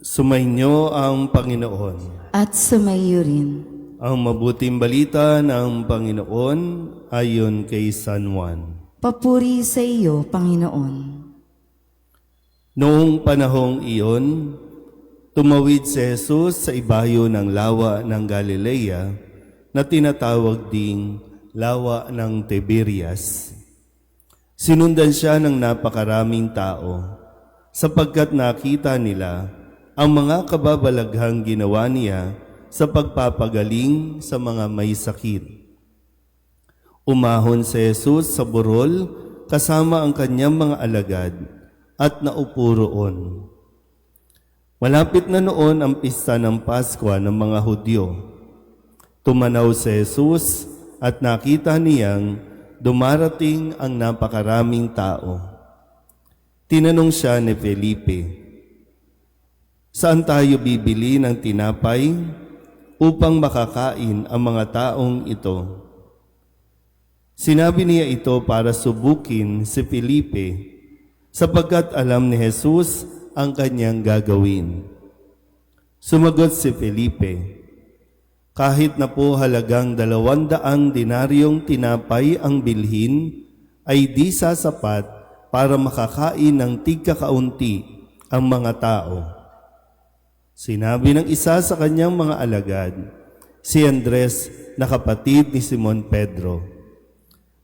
Sumainyo ang Panginoon. at sumayo rin. Ang mabuting balita ng Panginoon ayon kay San Juan. Papuri sa iyo, Panginoon. Noong panahong iyon, tumawid si Jesus sa ibayo ng lawa ng Galilea na tinatawag ding lawa ng Tiberias. Sinundan siya ng napakaraming tao sapagkat nakita nila ang mga kababalaghang ginawa niya sa pagpapagaling sa mga may sakit. Umahon si Jesus sa burol kasama ang kanyang mga alagad at naupo roon. Malapit na noon ang pista ng Paskwa ng mga Hudyo. Tumanaw si Jesus at nakita niyang dumarating ang napakaraming tao. Tinanong siya ni Felipe, Saan tayo bibili ng tinapay upang makakain ang mga taong ito? Sinabi niya ito para subukin si Felipe sapagkat alam ni Jesus ang kanyang gagawin. Sumagot si Felipe, kahit na po halagang dalawandaang dinaryong tinapay ang bilhin, ay di sasapat para makakain ng tigkakaunti ang mga tao. Sinabi ng isa sa kanyang mga alagad, si Andres na kapatid ni Simon Pedro,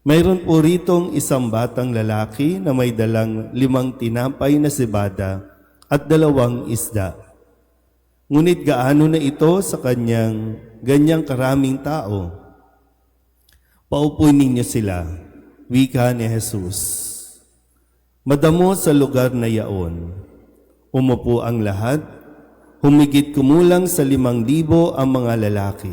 Mayroon po ritong isang batang lalaki na may dalang limang tinapay na sibada at dalawang isda. Ngunit gaano na ito sa kanyang ganyang karaming tao? Paupuin ninyo sila, wika ni Jesus. Madamo sa lugar na yaon. Umupo ang lahat, humigit kumulang sa limang libo ang mga lalaki.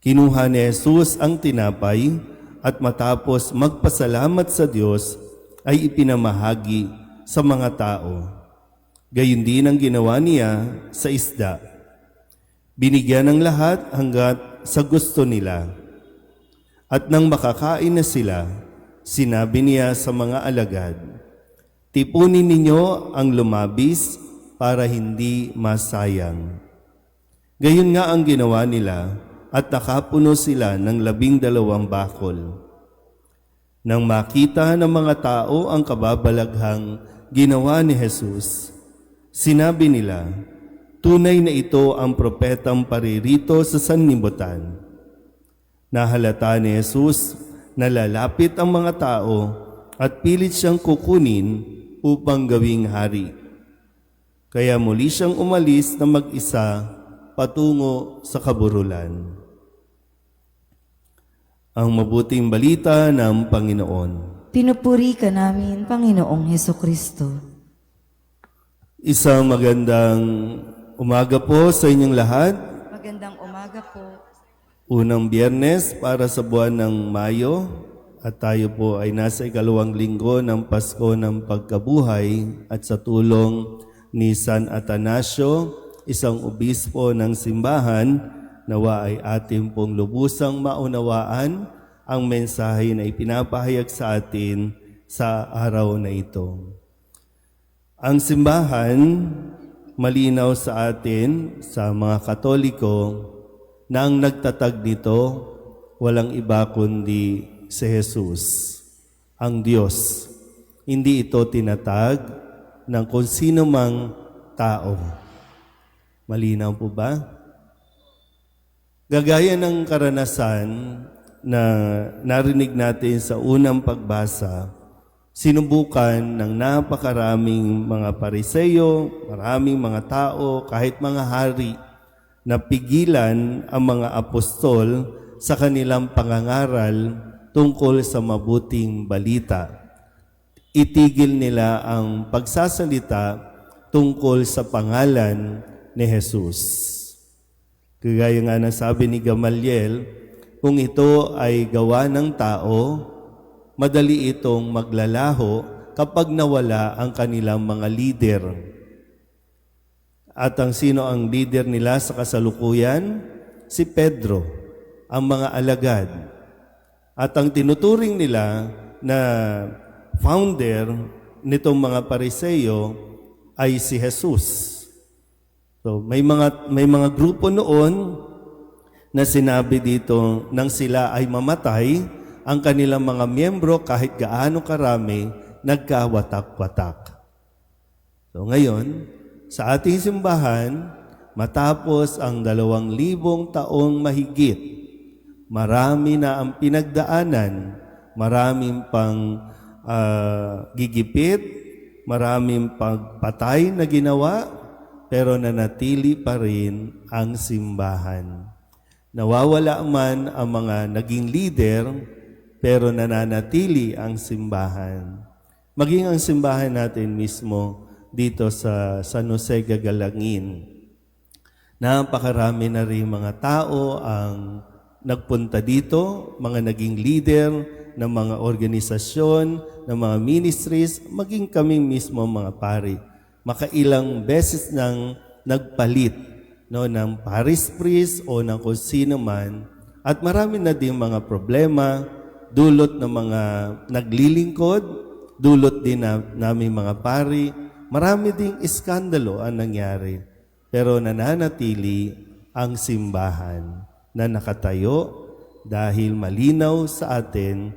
Kinuha ni Jesus ang tinapay at matapos magpasalamat sa Diyos ay ipinamahagi sa mga tao. Gayun din ang ginawa niya sa isda. Binigyan ng lahat hanggat sa gusto nila. At nang makakain na sila, sinabi niya sa mga alagad, Tipunin ninyo ang lumabis para hindi masayang. Gayon nga ang ginawa nila at nakapuno sila ng labing dalawang bakol. Nang makita ng mga tao ang kababalaghang ginawa ni Jesus, sinabi nila, tunay na ito ang propetang paririto sa sanlibutan. Nahalata ni Jesus na lalapit ang mga tao at pilit siyang kukunin upang gawing hari. Kaya muli siyang umalis na mag-isa patungo sa kaburulan. Ang mabuting balita ng Panginoon. Pinupuri ka namin, Panginoong Heso Kristo. Isang magandang umaga po sa inyong lahat. Magandang umaga po. Unang biyernes para sa buwan ng Mayo at tayo po ay nasa ikalawang linggo ng Pasko ng Pagkabuhay at sa tulong ni San Atanasio, isang obispo ng simbahan, nawa ay ating pong lubusang maunawaan ang mensahe na ipinapahayag sa atin sa araw na ito. Ang simbahan, malinaw sa atin, sa mga Katoliko, na ang nagtatag nito, walang iba kundi si Jesus, ang Diyos. Hindi ito tinatag ng kung sino mang tao. Malinaw po ba? Gagaya ng karanasan na narinig natin sa unang pagbasa, sinubukan ng napakaraming mga pariseyo, maraming mga tao, kahit mga hari, na pigilan ang mga apostol sa kanilang pangangaral tungkol sa mabuting balita. Itigil nila ang pagsasalita tungkol sa pangalan ni Jesus. Kagaya nga ng sabi ni Gamaliel, kung ito ay gawa ng tao, madali itong maglalaho kapag nawala ang kanilang mga leader. At ang sino ang leader nila sa kasalukuyan? Si Pedro, ang mga alagad. At ang tinuturing nila na founder nitong mga pariseyo ay si Jesus. So may mga may mga grupo noon na sinabi dito nang sila ay mamatay, ang kanilang mga miyembro kahit gaano karami nagkawatak-watak. So ngayon, sa ating simbahan, matapos ang dalawang libong taong mahigit, marami na ang pinagdaanan, maraming pang ah, gigipit, maraming pagpatay na ginawa, pero nanatili pa rin ang simbahan. Nawawala man ang mga naging leader, pero nananatili ang simbahan. Maging ang simbahan natin mismo dito sa San Jose Gagalangin. Napakarami na rin mga tao ang nagpunta dito, mga naging leader ng mga organisasyon, ng mga ministries, maging kaming mismo mga pari. Makailang beses nang nagpalit no, ng paris priest o ng kung sino man. At marami na din mga problema, dulot ng mga naglilingkod, dulot din na, namin mga pari. Marami ding iskandalo ang nangyari. Pero nananatili ang simbahan na nakatayo dahil malinaw sa atin,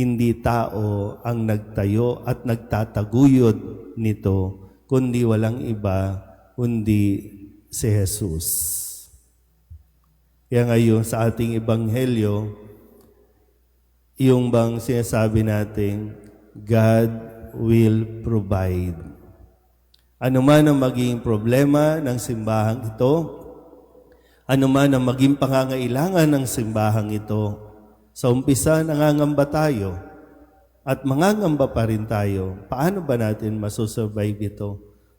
hindi tao ang nagtayo at nagtataguyod nito, kundi walang iba, kundi si Jesus. Kaya ngayon sa ating ebanghelyo, yung bang sinasabi natin, God will provide. Ano man ang maging problema ng simbahang ito, ano man ang maging pangangailangan ng simbahang ito, sa umpisa nangangamba tayo at mangangamba pa rin tayo. Paano ba natin masusurvive ito?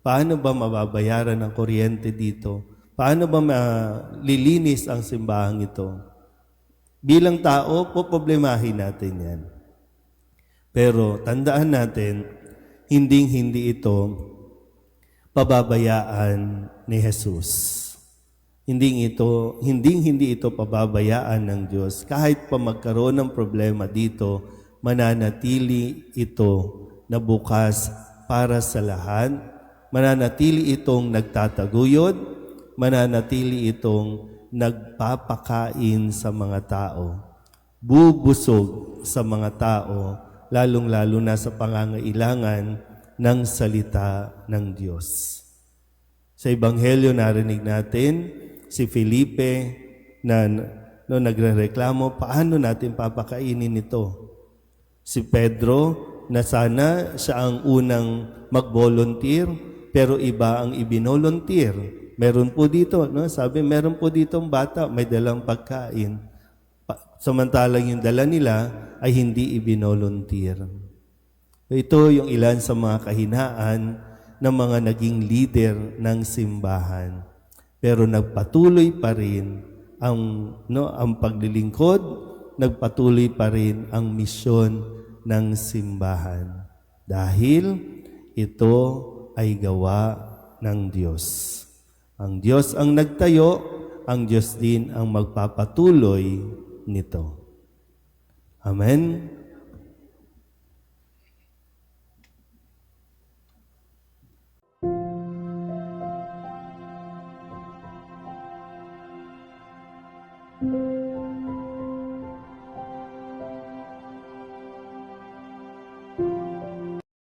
Paano ba mababayaran ang kuryente dito? Paano ba malilinis ang simbahang ito? Bilang tao, poproblemahin natin yan. Pero tandaan natin, hinding-hindi ito pababayaan ni Jesus. Hindi ito, hindi hindi ito pababayaan ng Diyos. Kahit pa magkaroon ng problema dito, mananatili ito na bukas para sa lahat. Mananatili itong nagtataguyod, mananatili itong nagpapakain sa mga tao. Bubusog sa mga tao, lalong-lalo na sa pangangailangan ng salita ng Diyos. Sa Ebanghelyo narinig natin si Felipe na no, nagrereklamo, paano natin papakainin ito? Si Pedro na sana siya ang unang mag-volunteer, pero iba ang ibinolunteer. Meron po dito, no? sabi, meron po dito ang bata, may dalang pagkain. Pa- samantalang yung dala nila ay hindi ibinolunteer. Ito yung ilan sa mga kahinaan ng mga naging leader ng simbahan. Pero nagpatuloy pa rin ang no ang paglilingkod, nagpatuloy pa rin ang misyon ng simbahan. Dahil ito ay gawa ng Diyos. Ang Diyos ang nagtayo, ang Diyos din ang magpapatuloy nito. Amen.